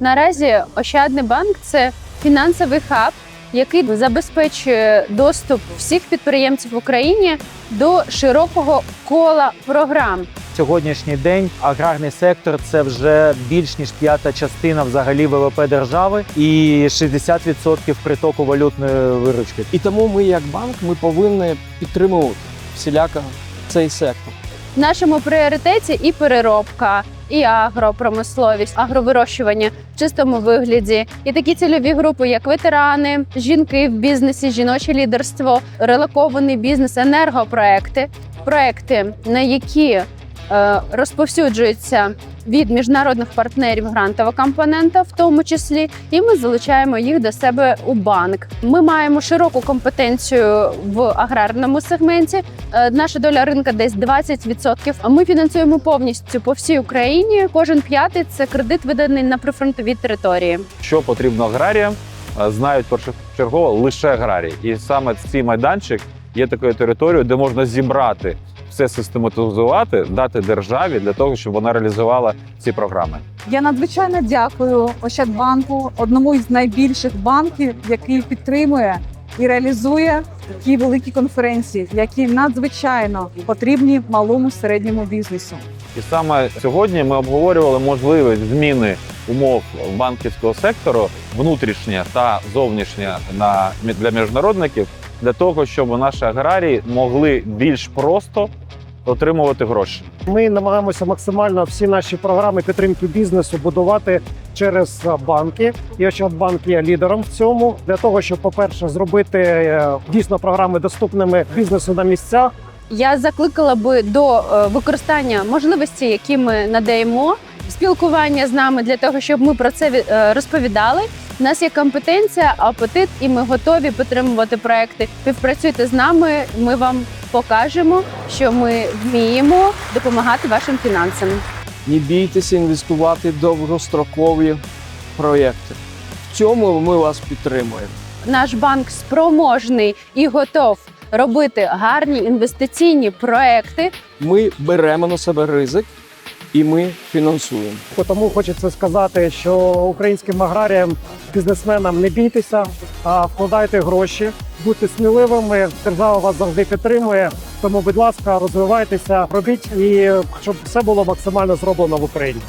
Наразі Ощадний банк це фінансовий хаб, який забезпечує доступ всіх підприємців в Україні до широкого кола програм. Сьогоднішній день аграрний сектор це вже більш ніж п'ята частина взагалі ВВП держави і 60% притоку валютної виручки. І тому ми, як банк, ми повинні підтримувати всіляко цей сектор. В нашому пріоритеті і переробка, і агропромисловість, агровирощування в чистому вигляді, і такі цільові групи, як ветерани, жінки в бізнесі, жіноче лідерство, релокований бізнес, енергопроекти, проекти, на які е, розповсюджуються від міжнародних партнерів грантова компонента, в тому числі, і ми залучаємо їх до себе у банк. Ми маємо широку компетенцію в аграрному сегменті. Е, Наша доля ринка десь 20%. А Ми фінансуємо повністю по всій Україні. Кожен п'ятий це кредит виданий на прифронтовій території. що потрібно аграріям, е, знають першочергово лише аграрії. І саме цей майданчик є такою територією, де можна зібрати все систематизувати, дати державі для того, щоб вона реалізувала ці програми. Я надзвичайно дякую Ощадбанку, одному із найбільших банків, який підтримує і реалізує такі великі конференції, які надзвичайно потрібні малому середньому бізнесу. І саме сьогодні ми обговорювали можливість зміни умов банківського сектору внутрішня та зовнішня на для міжнародників для того, щоб наші аграрії могли більш просто отримувати гроші. Ми намагаємося максимально всі наші програми підтримки бізнесу будувати через е, банки. І Ощадбанк є лідером в цьому для того, щоб, по-перше, зробити е, дійсно програми доступними бізнесу на місцях. Я закликала би до е, використання можливості, які ми надаємо, спілкування з нами для того, щоб ми про це е, розповідали. У нас є компетенція, апетит, і ми готові підтримувати проекти. Співпрацюйте з нами. Ми вам покажемо, що ми вміємо допомагати вашим фінансам. Не бійтеся інвестувати в довгострокові проєкти. В цьому ми вас підтримуємо. Наш банк спроможний і готов робити гарні інвестиційні проекти. Ми беремо на себе ризик і ми фінансуємо. Тому хочеться сказати, що українським аграріям, бізнесменам не бійтеся, а вкладайте гроші, будьте сміливими. Держава вас завжди підтримує. Тому, будь ласка, розвивайтеся, робіть і щоб все було максимально зроблено в Україні.